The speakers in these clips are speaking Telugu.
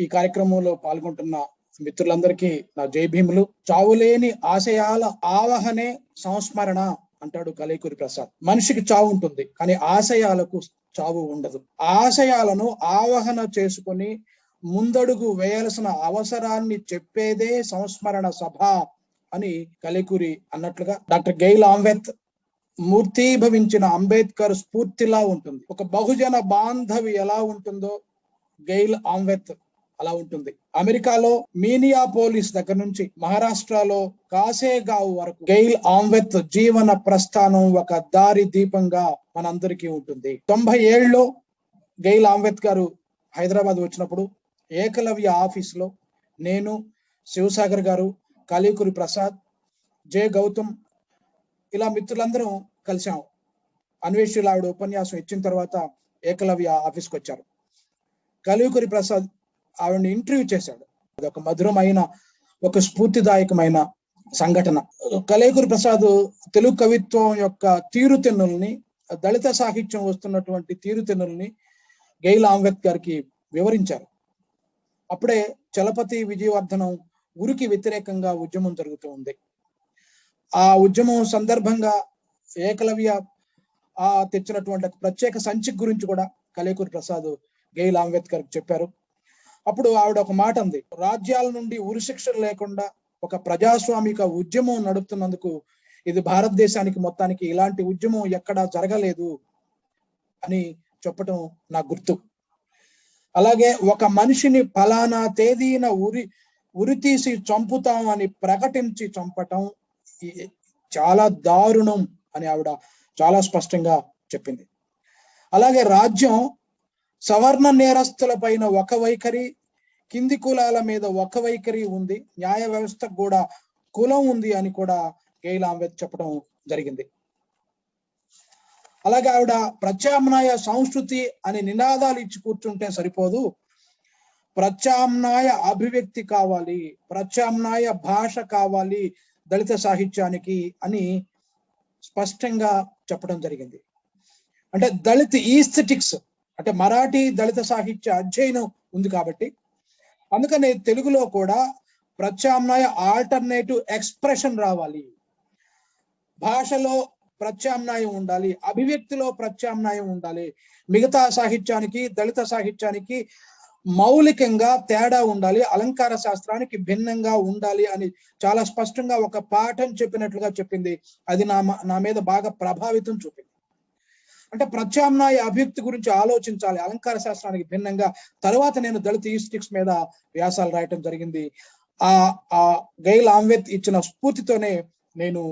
ఈ కార్యక్రమంలో పాల్గొంటున్న మిత్రులందరికీ నా జై భీములు. చావులేని ఆశయాల ఆవహనే సంస్మరణ అంటాడు కలైకూరి ప్రసాద్. మనిషికి చావు ఉంటుంది కానీ ఆశయాలకు చావు ఉండదు. ఆశయాలను ఆవహన చేసుకొని ముందడుగు వేయాల్సిన అవసరాన్ని చెప్పేదే సంస్మరణ సభ అని కలికూరి అన్నట్లుగా డాక్టర్ గెయిల్ ఆంబేద్ మూర్తీభవించిన అంబేద్కర్ స్ఫూర్తిలా ఉంటుంది. ఒక బహుజన బాంధవి ఎలా ఉంటుందో గెయిల్ ఆంబేద్ అలా ఉంటుంది. అమెరికాలో మీనియా పోలీస్ దగ్గర నుంచి మహారాష్ట్రలో కాసేగావ్ వరకు గెయిల్ ఆంవెత్ జీవన ప్రస్థానం ఒక దారి దీపంగా మనందరికీ ఉంటుంది. తొంభై ఏళ్ళలో గెయిల్ ఆంబెత్ గారు హైదరాబాద్ వచ్చినప్పుడు ఏకలవ్య ఆఫీస్లో నేను శివసాగర్ గారు కలీకురి ప్రసాద్ జే గౌతమ్ ఇలా మిత్రులందరం కలిసాం అన్వేషులు ఆవిడ ఉపన్యాసం ఇచ్చిన తర్వాత ఏకలవ్య ఆఫీస్కి వచ్చారు కలివికురి ప్రసాద్ ఆవిడని ఇంటర్వ్యూ చేశాడు. అది ఒక మధురమైన ఒక స్ఫూర్తిదాయకమైన సంఘటన. కలేకురి ప్రసాద్ తెలుగు కవిత్వం యొక్క తీరుతెన్నుల్ని దళిత సాహిత్యం వస్తున్నటువంటి తీరుతెన్నుల్ని గెయిల్ ఆంబేద్ గారికి వివరించారు. అప్పుడే చలపతి విజయవర్ధనం ఉరికి వ్యతిరేకంగా ఉద్యమం జరుగుతూ ఉంది. ఆ ఉద్యమం సందర్భంగా ఏకలవ్య ఆ తెచ్చినటువంటి ప్రత్యేక సంచి గురించి కూడా కలేకూరి ప్రసాద్ గెయిల్ అంబేద్కర్ చెప్పారు. అప్పుడు ఆవిడ ఒక మాట ఉంది రాజ్యాల నుండి ఉరిశిక్షలు లేకుండా ఒక ప్రజాస్వామిక ఉద్యమం నడుపుతున్నందుకు ఇది భారతదేశానికి మొత్తానికి ఇలాంటి ఉద్యమం ఎక్కడా జరగలేదు అని చెప్పటం నా గుర్తు. అలాగే ఒక మనిషిని ఫలానా తేదీన ఉరి ఉరి తీసి చంపుతాం అని ప్రకటించి చంపటం చాలా దారుణం అని ఆవిడ చాలా స్పష్టంగా చెప్పింది. అలాగే రాజ్యం సవర్ణ నేరస్తుల పైన ఒక వైఖరి కింది కులాల మీద ఒక వైఖరి ఉంది. న్యాయ వ్యవస్థకు కూడా కులం ఉంది అని కూడా గెయిల్ అంబేద్ చెప్పడం జరిగింది. అలాగే ఆవిడ ప్రత్యామ్నాయ సంస్కృతి అనే నినాదాలు ఇచ్చి కూర్చుంటే సరిపోదు. ప్రత్యామ్నాయ అభివ్యక్తి కావాలి ప్రత్యామ్నాయ భాష కావాలి దళిత సాహిత్యానికి అని స్పష్టంగా చెప్పడం జరిగింది. అంటే దళిత ఈస్థెటిక్స్ అంటే మరాఠీ దళిత సాహిత్య అధ్యయనం ఉంది కాబట్టి. అందుకని తెలుగులో కూడా ప్రత్యామ్నాయ ఆల్టర్నేటివ్ ఎక్స్ప్రెషన్ రావాలి. భాషలో ప్రత్యామ్నాయం ఉండాలి అభివ్యక్తిలో ప్రత్యామ్నాయం ఉండాలి. మిగతా సాహిత్యానికి దళిత సాహిత్యానికి మౌలికంగా తేడా ఉండాలి అలంకార శాస్త్రానికి భిన్నంగా ఉండాలి అని చాలా స్పష్టంగా ఒక పాఠం చెప్పినట్లుగా చెప్పింది. అది నా నా మీద బాగా ప్రభావితం చూపింది. అంటే ప్రత్యామ్నాయ అభివ్యక్తి గురించి ఆలోచించాలి. అలంకార శాస్త్రానికి భిన్నంగా తర్వాత నేను దళిత ఈస్టిక్స్ మీద వ్యాసాలు రాయటం జరిగింది. ఆ ఆ గైల్ ఆంబేద్ ఇచ్చిన స్ఫూర్తితోనే నేను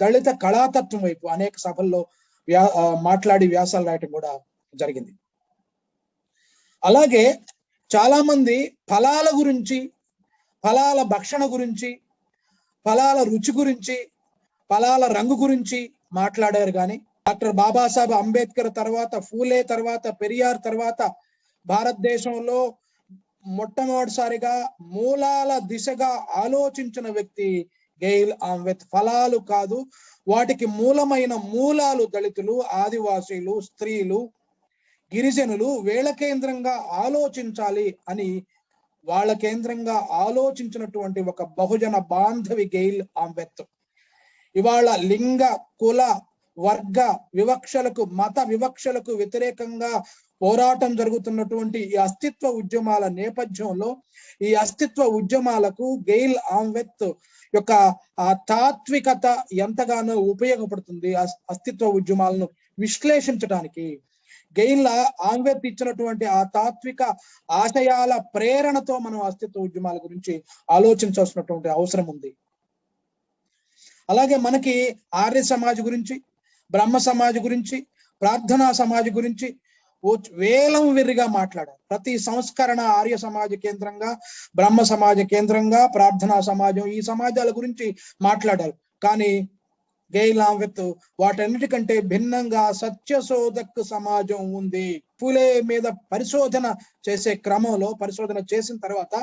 దళిత కళాతత్వం వైపు అనేక సభల్లో వ్యా మాట్లాడి వ్యాసాలు రాయటం కూడా జరిగింది. అలాగే చాలా మంది ఫలాల గురించి ఫలాల భక్షణ గురించి ఫలాల రుచి గురించి ఫలాల రంగు గురించి మాట్లాడారు కానీ డాక్టర్ బాబాసాహెబ్ అంబేద్కర్ తర్వాత ఫూలే తర్వాత పెరియార్ తర్వాత భారతదేశంలో మొట్టమొదటిసారిగా మూలాల దిశగా ఆలోచించిన వ్యక్తి గెయిల్ ఆంబేద్ ఫలాలు కాదు వాటికి మూలమైన మూలాలు దళితులు ఆదివాసీలు స్త్రీలు గిరిజనులు వేళ కేంద్రంగా ఆలోచించాలి అని వాళ్ళ కేంద్రంగా ఆలోచించినటువంటి ఒక బహుజన బాంధవి గెయిల్ ఆంబేద్ ఇవాళ లింగ కుల వర్గ వివక్షలకు మత వివక్షలకు వ్యతిరేకంగా పోరాటం జరుగుతున్నటువంటి ఈ అస్తిత్వ ఉద్యమాల నేపథ్యంలో ఈ అస్తిత్వ ఉద్యమాలకు గెయిల్ ఆమ్వెత్ యొక్క ఆ తాత్వికత ఎంతగానో ఉపయోగపడుతుంది అస్తిత్వ ఉద్యమాలను విశ్లేషించడానికి గెయిల్ ఆంగ్వెత్ ఇచ్చినటువంటి ఆ తాత్విక ఆశయాల ప్రేరణతో మనం అస్తిత్వ ఉద్యమాల గురించి ఆలోచించాల్సినటువంటి అవసరం ఉంది. అలాగే మనకి ఆర్య సమాజ్ గురించి బ్రహ్మ సమాజ్ గురించి ప్రార్థనా సమాజ్ గురించి వేలం వెర్రిగా మాట్లాడారు. ప్రతి సంస్కరణ ఆర్య సమాజ కేంద్రంగా బ్రహ్మ సమాజ కేంద్రంగా ప్రార్థనా సమాజం ఈ సమాజాల గురించి మాట్లాడారు. కానీ గైలాం విత్ వాటన్నిటికంటే భిన్నంగా సత్యశోధక్ సమాజం ఉంది. పూలే మీద పరిశోధన చేసే క్రమంలో పరిశోధన చేసిన తర్వాత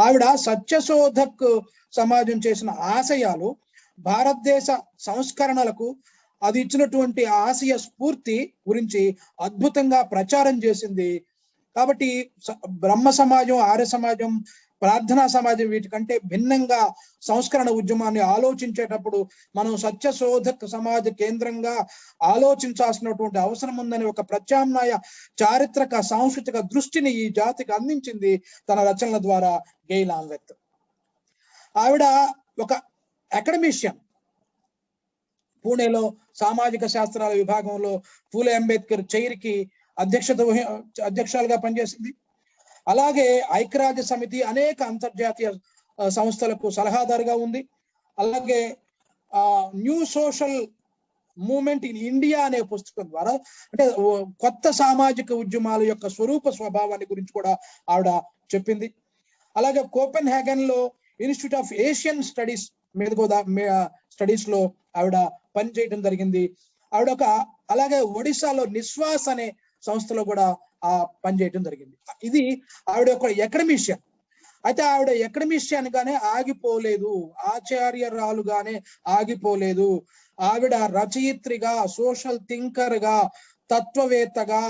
ఆవిడ సత్యశోధక్ సమాజం చేసిన ఆశయాలు భారతదేశ సంస్కరణలకు అది ఇచ్చినటువంటి ఆశయ స్ఫూర్తి గురించి అద్భుతంగా ప్రచారం చేసింది. కాబట్టి బ్రహ్మ సమాజం ఆర్య సమాజం ప్రార్థనా సమాజం వీటికంటే భిన్నంగా సంస్కరణ ఉద్యమాన్ని ఆలోచించేటప్పుడు మనం సత్యశోధక సమాజ కేంద్రంగా ఆలోచించాల్సినటువంటి అవసరం ఉందని ఒక ప్రత్యామ్నాయ చారిత్రక సాంస్కృతిక దృష్టిని ఈ జాతికి అందించింది తన రచనల ద్వారా గెయిల్ ఆన్వెత్. ఆవిడ ఒక అకాడమిషియన్. పూణేలో సామాజిక శాస్త్రాల విభాగంలో పూలే అంబేద్కర్ చైర్కి అధ్యక్షత అధ్యక్షాలుగా అధ్యక్షులుగా పనిచేసింది. అలాగే ఐక్యరాజ్య సమితి అనేక అంతర్జాతీయ సంస్థలకు సలహాదారుగా ఉంది. అలాగే ఆ new social movement in India అనే పుస్తకం ద్వారా అంటే కొత్త సామాజిక ఉద్యమాల యొక్క స్వరూప స్వభావాన్ని గురించి కూడా ఆవిడ చెప్పింది. అలాగే కోపెన్ హ్యాగన్లో ఇన్స్టిట్యూట్ ఆఫ్ ఏషియన్ స్టడీస్ మీద కూడా స్టడీస్లో ఆవిడ పనిచేయడం జరిగింది. ఆవిడ ఒక అలాగే ఒడిశాలో నిశ్వాస్ అనే సంస్థలో కూడా ఆ పనిచేయడం జరిగింది. ఇది ఆవిడ ఒక ఎకడమిషియన్. అయితే ఆవిడ ఎకడమిషియన్ గానే ఆగిపోలేదు. ఆచార్యరాలుగానే ఆగిపోలేదు. ఆవిడ రచయిత్రిగా సోషల్ థింకర్గా తత్వవేత్తగా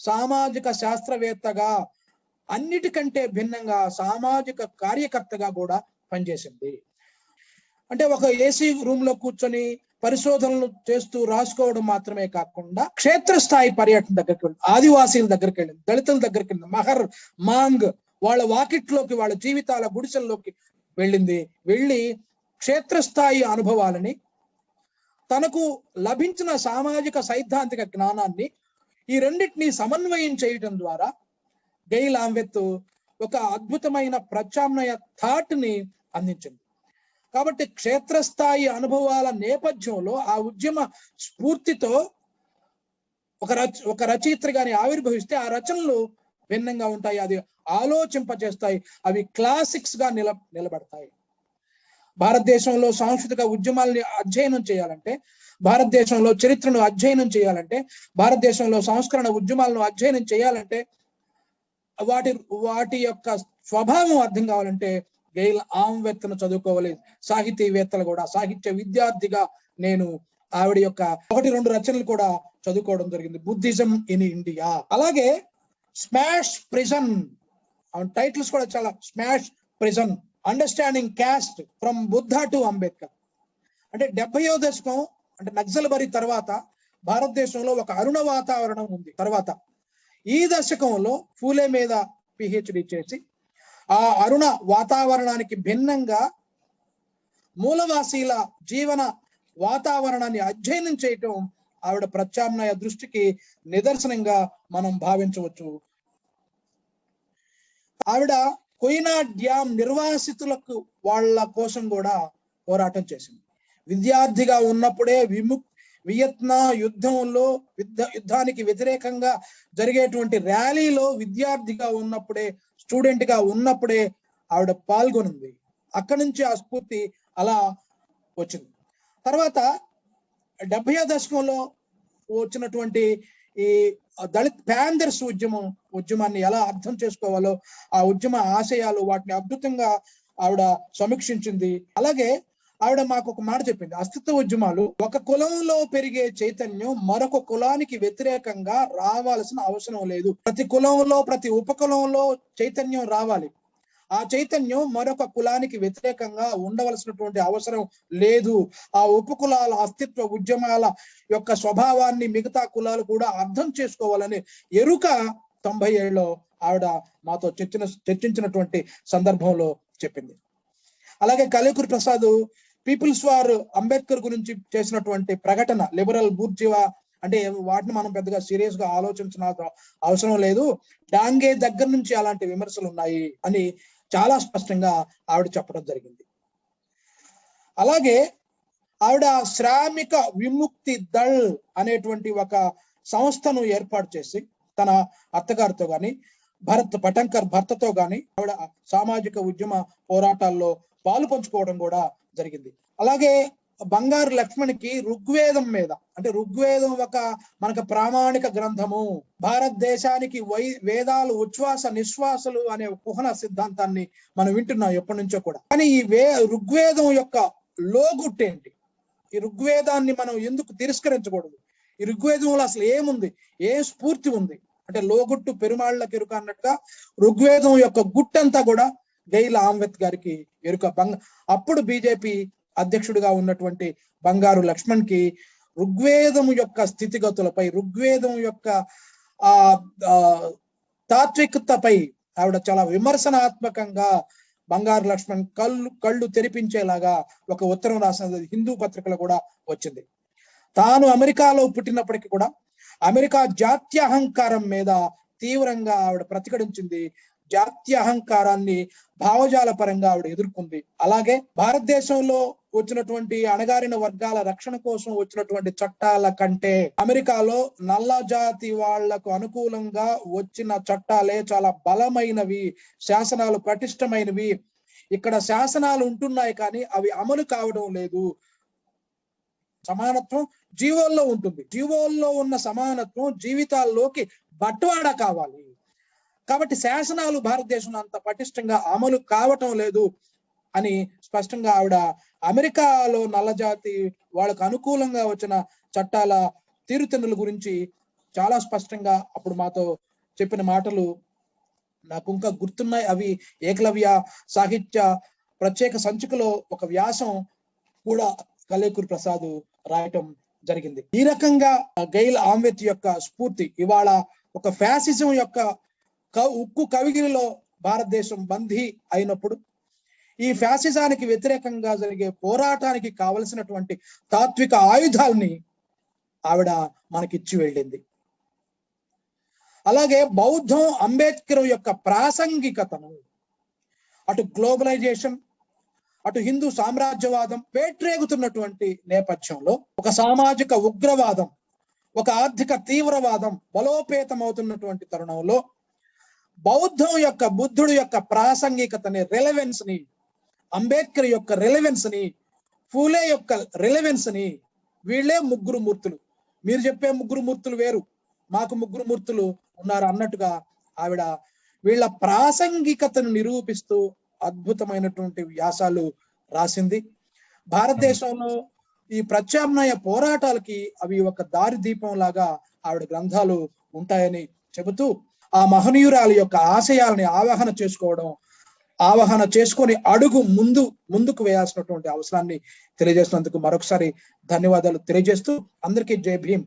సామాజిక శాస్త్రవేత్తగా అన్నిటికంటే భిన్నంగా సామాజిక కార్యకర్తగా కూడా పనిచేసింది. అంటే ఒక ఏసీ రూమ్లో కూర్చొని పరిశోధనలు చేస్తూ రాసుకోవడం మాత్రమే కాకుండా క్షేత్రస్థాయి పర్యటన దగ్గరికి వెళ్ళి. ఆదివాసీల దగ్గరికి వెళ్ళింది దళితుల దగ్గరికి వెళ్ళింది మహర్ మాంగ్ వాళ్ళ వాకిట్లోకి వాళ్ళ జీవితాల గుడిసెల్లోకి వెళ్ళింది. వెళ్ళి క్షేత్రస్థాయి అనుభవాలని తనకు లభించిన సామాజిక సైద్ధాంతిక జ్ఞానాన్ని ఈ రెండింటిని సమన్వయం చేయటం ద్వారా గెయిల్ ఆంబెత్ ఒక అద్భుతమైన ప్రత్యామ్నాయ థాట్ని అందించింది. కాబట్టి క్షేత్రస్థాయి అనుభవాల నేపథ్యంలో ఆ ఉద్యమ స్ఫూర్తితో ఒక రచ ఒక రచయిత్రిగాని ఆవిర్భవిస్తే ఆ రచనలు భిన్నంగా ఉంటాయి అది ఆలోచింపజేస్తాయి అవి క్లాసిక్స్గా నిల నిలబడతాయి. భారతదేశంలో సాంస్కృతిక ఉద్యమాల్ని అధ్యయనం చేయాలంటే భారతదేశంలో చరిత్రను అధ్యయనం చేయాలంటే భారతదేశంలో సంస్కరణ ఉద్యమాలను అధ్యయనం చేయాలంటే వాటి వాటి యొక్క స్వభావం అర్థం కావాలంటే గెయిల్ ఆమ్వేత్తను చదువుకోవాలి సాహితీవేత్తలు కూడా సాహిత్య విద్యార్థిగా నేను ఆవిడ యొక్క ఒకటి రెండు రచనలు కూడా చదువుకోవడం జరిగింది. Buddhism in India. అలాగే స్మాష్ ప్రిజన్ టైటిల్స్ కూడా చాలా smash prison understanding caste from Buddha to Ambedkar. అంటే డెబ్బయో దశకం అంటే నక్సల్ బరి తర్వాత భారతదేశంలో ఒక అరుణ వాతావరణం ఉంది. తర్వాత ఈ దశకంలో ఫూలే మీద పిహెచ్డి చేసి ఆ అరుణ వాతావరణానికి భిన్నంగా మూలవాసీల జీవన వాతావరణాన్ని అధ్యయనం చేయటం ఆవిడ ప్రత్యామ్నాయ దృష్టికి నిదర్శనంగా మనం భావించవచ్చు. ఆవిడ కొయినా డ్యామ్ నిర్వాసితులకు వాళ్ళ కోసం కూడా పోరాటం చేసింది. విద్యార్థిగా ఉన్నప్పుడే విముక్ వియత్నా యుద్ధంలో యుద్ధ యుద్ధానికి వ్యతిరేకంగా జరిగేటువంటి ర్యాలీలో విద్యార్థిగా ఉన్నప్పుడే స్టూడెంట్గా ఉన్నప్పుడే ఆవిడ పాల్గొనింది. అక్కడి నుంచి ఆ స్ఫూర్తి అలా వచ్చింది. తర్వాత డెబ్బై దశకంలో వచ్చినటువంటి ఈ దళిత్ ప్యాందర్స్ ఉద్యమం ఉద్యమాన్ని ఎలా అర్థం చేసుకోవాలో ఆ ఉద్యమ ఆశయాలు వాటిని అద్భుతంగా ఆవిడ సమీక్షించింది. అలాగే ఆవిడ మాకు ఒక మాట చెప్పింది. అస్తిత్వ ఉద్యమాలు ఒక కులంలో పెరిగే చైతన్యం మరొక కులానికి వ్యతిరేకంగా రావాల్సిన అవసరం లేదు. ప్రతి కులంలో ప్రతి ఉపకులంలో చైతన్యం రావాలి. ఆ చైతన్యం మరొక కులానికి వ్యతిరేకంగా ఉండవలసినటువంటి అవసరం లేదు. ఆ ఉపకులాల అస్తిత్వ ఉద్యమాల యొక్క స్వభావాన్ని మిగతా కులాలు కూడా అర్థం చేసుకోవాలని ఎరుక తొంభై ఏళ్ళలో ఆవిడ మాతో చర్చిన చర్చించినటువంటి సందర్భంలో చెప్పింది. అలాగే కలేకూరి ప్రసాద్ పీపుల్స్ వార్ అంబేద్కర్ గురించి చేసినటువంటి ప్రకటన లిబరల్ బూర్జివా అంటే వాటిని మనం పెద్దగా సీరియస్గా ఆలోచించిన అవసరం లేదు. డాంగే దగ్గర నుంచి అలాంటి విమర్శలు ఉన్నాయి అని చాలా స్పష్టంగా ఆవిడ చెప్పడం జరిగింది. అలాగే ఆవిడ శ్రామిక విముక్తి దళ్ అనేటువంటి ఒక సంస్థను ఏర్పాటు చేసి తన అత్తగారితో గాని భరత్ పటంకర్ భర్తతో గాని ఆవిడ సామాజిక ఉద్యమ పోరాటాల్లో పాలు పంచుకోవడం కూడా జరిగింది. అలాగే బంగారు లక్ష్మణికి ఋగ్వేదం మీద అంటే ఋగ్వేదం ఒక మనకు ప్రామాణిక గ్రంథము. భారతదేశానికి వై వేదాలు ఉచ్ఛ్వాస నిశ్వాసలు అనే కుహన సిద్ధాంతాన్ని మనం వింటున్నాం ఎప్పటి నుంచో కూడా. కానీ ఈ వే ఋగ్వేదం యొక్క లోగుట్టేంటి ఈ ఋగ్వేదాన్ని మనం ఎందుకు తిరస్కరించకూడదు? ఈ ఋగ్వేదంలో అసలు ఏముంది? ఏ స్ఫూర్తి ఉంది? అంటే లోగుట్టు పెరుమాళ్ళ ఎరుక అన్నట్టుగా ఋగ్వేదం యొక్క గుట్టంతా కూడా గెయిల్ ఆంబెత్ గారికి ఎరుక. బంగ అప్పుడు బీజేపీ అధ్యక్షుడిగా ఉన్నటువంటి బంగారు లక్ష్మణ్కి ఋగ్వేదం యొక్క స్థితిగతులపై ఋగ్వేదం యొక్క ఆ ఆ, తాత్వికతపై ఆవిడ చాలా విమర్శనాత్మకంగా బంగారు లక్ష్మణ్ కళ్ళు కళ్ళు తెరిపించేలాగా ఒక ఉత్తరం రాసినది హిందూ పత్రికలో కూడా వచ్చింది. తాను అమెరికాలో పుట్టినప్పటికీ కూడా అమెరికా జాత్య అహంకారం మీద తీవ్రంగా ఆవిడ ప్రతిఘటించింది. జాత్య అహంకారాన్ని భావజాల పరంగా ఆవిడ ఎదుర్కొంది. అలాగే భారతదేశంలో వచ్చినటువంటి అణగారిన వర్గాల రక్షణ కోసం వచ్చినటువంటి చట్టాల కంటే అమెరికాలో నల్ల జాతి వాళ్ళకు అనుకూలంగా వచ్చిన చట్టాలే చాలా బలమైనవి శాసనాలు పటిష్టమైనవి. ఇక్కడ శాసనాలు ఉంటున్నాయి కానీ అవి అమలు కావడం లేదు. సమానత్వం జీవోల్లో ఉంటుంది. జీవోల్లో ఉన్న సమానత్వం జీవితాల్లోకి బట్వాడా కావాలి. కాబట్టి శాసనాలు భారతదేశంలో అంత పటిష్టంగా అమలు కావటం లేదు అని స్పష్టంగా ఆవిడ అమెరికాలో నల్లజాతి వాళ్ళకు అనుకూలంగా వచ్చిన చట్టాల తీరుతెన్నుల గురించి చాలా స్పష్టంగా అప్పుడు మాతో చెప్పిన మాటలు నాకు ఇంకా గుర్తున్నాయి. అవి ఏకలవ్య సాహిత్య ప్రత్యేక సంచికలో ఒక వ్యాసం కూడా కలేకూరి ప్రసాద్ రాయటం జరిగింది. ఈ రకంగా గైల్ ఆమ్వెత్ యొక్క స్ఫూర్తి ఇవాళ ఒక ఫ్యాసిజం యొక్క ఉక్కు కవిగిరిలో భారతదేశం బందీ అయినప్పుడు ఈ ఫ్యాసిజానికి వ్యతిరేకంగా జరిగే పోరాటానికి కావలసినటువంటి తాత్విక ఆయుధాల్ని ఆవిడ మనకిచ్చి వెళ్ళింది. అలాగే బౌద్ధం అంబేద్కర్ యొక్క ప్రాసంగికతను అటు గ్లోబలైజేషన్ అటు హిందూ సామ్రాజ్యవాదం పేట్రేగుతున్నటువంటి నేపథ్యంలో ఒక సామాజిక ఉగ్రవాదం ఒక ఆర్థిక తీవ్రవాదం బలోపేతమవుతున్నటువంటి తరుణంలో బౌద్ధం యొక్క బుద్ధుడు యొక్క ప్రాసంగికతని రెలవెన్స్ని అంబేద్కర్ యొక్క రెలవెన్స్ని ఫూలే యొక్క రెలవెన్స్ని వీళ్ళే ముగ్గురు మూర్తులు. మీరు చెప్పే ముగ్గురు మూర్తులు వేరు. మాకు ముగ్గురు మూర్తులు ఉన్నారు అన్నట్టుగా ఆవిడ వీళ్ళ ప్రాసంగికతను నిరూపిస్తూ అద్భుతమైనటువంటి వ్యాసాలు రాసింది. భారతదేశంలో ఈ ప్రత్యామ్నాయ పోరాటాలకి అవి ఒక దారి దీపం లాగా ఆవిడ గ్రంథాలు ఉంటాయని చెబుతూ ఆ మహనీయురాలి యొక్క ఆశయాలని ఆవాహన చేసుకోవడం ఆవాహన చేసుకొని అడుగు ముందు ముందుకు వేయాల్సినటువంటి అవసరాన్ని తెలియజేసినందుకు మరొకసారి ధన్యవాదాలు తెలియజేస్తూ అందరికీ జై భీమ్.